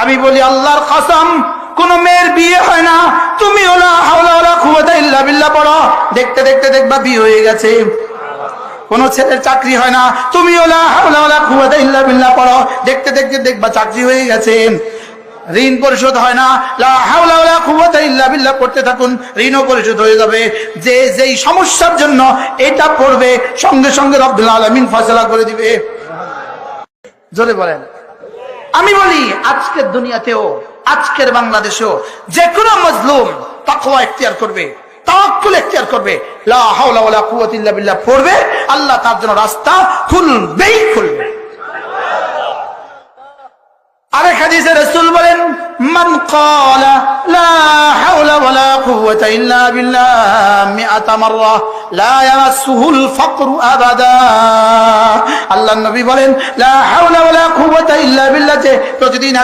আমি বলি, আল্লাহর কসম, কোন মেয়ের বিয়ে হয় না। তুমি পড়ো। দেখতে দেখতে দেখবা বিয়ে হয়ে গেছে। কোন ছেলের চাকরি হয় না। তুমি ওলা পড়ো। দেখতে দেখতে দেখবা চাকরি হয়ে গেছে। ঋণ পরিশোধ হয় না। পড়তে থাকুন, ঋণও পরিশোধ হয়ে যাবে। যে যেই সমস্যার জন্য এটা পড়বে, সঙ্গে সঙ্গে রব্বুল আলামিন ফয়সালা করে দিবে। জোরে বলেন। আমি বলি, আজকের দুনিয়াতেও, আজকের বাংলাদেশেও যে কোনো মজলুম তাকওয়া ইখতিয়ার করবে, তাওয়াক্কুল করবে, লা হাওলা ওয়ালা কুওয়াতা ইল্লা বিল্লাহ পড়বে, আল্লাহ তার জন্য রাস্তা খুলবেই খুলবে। হাদিসে রাসূল বলেন, মান ক্বালা, লা হাওলা ওয়ালা কুওয়াতা ইল্লা বিল্লাহ মাররা, লা ফাকরু আবাদা। আল্লাহর নবী বলেন, লা হাওলা ওয়ালা কুওয়াতা প্রতিদিন